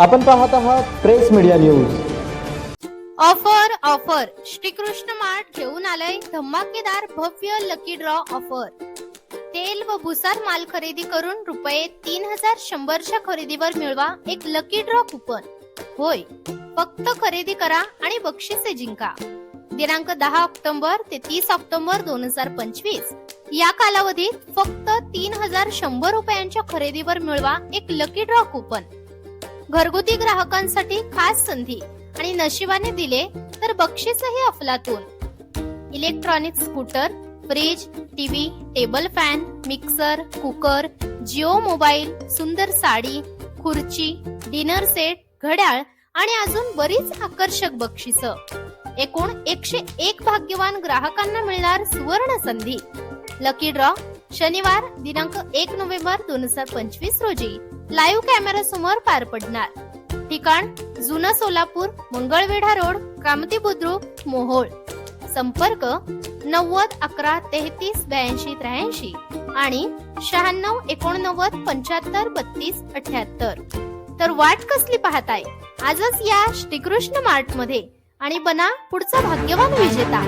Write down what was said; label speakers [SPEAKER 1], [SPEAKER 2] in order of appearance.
[SPEAKER 1] आपण पाहत आहात press media news.
[SPEAKER 2] Offer offer. Shrikrishna mart घेऊन आलाय धमाकेदार भव्य लकी ड्रॉ ऑफर तेल व भुसार माल खरेदी करून रुपये तीन हजार शंभरच्या खरेदीवर मिळवा एक लकी ड्रॉ कुपन होय फक्त खरेदी करा आणि बक्षिसे जिंका. दिनांक दहा ऑक्टोबर ते तीस ऑक्टोबर दोन हजार पंचवीस. या कालावधीत फक्त तीन हजार शंभर रुपयांच्या खरेदीवर मिळवा एक लकी ड्रॉ कुपन घरगुती ग्राहकांसाठी खास संधी आणि नशिबाने दिले तर बक्षीसही अफलातून. Electronic scooter fridge TV table fan mixer cooker Jio mobile सुंदर साडी खुर्ची डिनर सेट घड्याळ आणि अजून बरीच आकर्षक बक्षिस. एकूण एकशे एक भाग्यवान ग्राहकांना मिळणार सुवर्ण संधी. लकी ड्रॉ शनिवार दिनांक एक नोव्हेंबर दोन हजार पंचवीस रोजी. लाईव्ह कॅमेरा समोर पार पडणार. ठिकाण जुनं सोलापूर मंगळवेढा रोड कामती बुद्रुक मोहोळ. संपर्क नव्वद अकरा तेहतीस ब्याऐंशी त्र्याऐंशी. आणि शहाण्णव एकोणनव्वद पंच्याहत्तर बत्तीस अठ्याहत्तर. तर वाट कसली पाहताय? आजच या श्रीकृष्ण मार्टमध्ये आणि बना पुढचा भाग्यवान विजेता.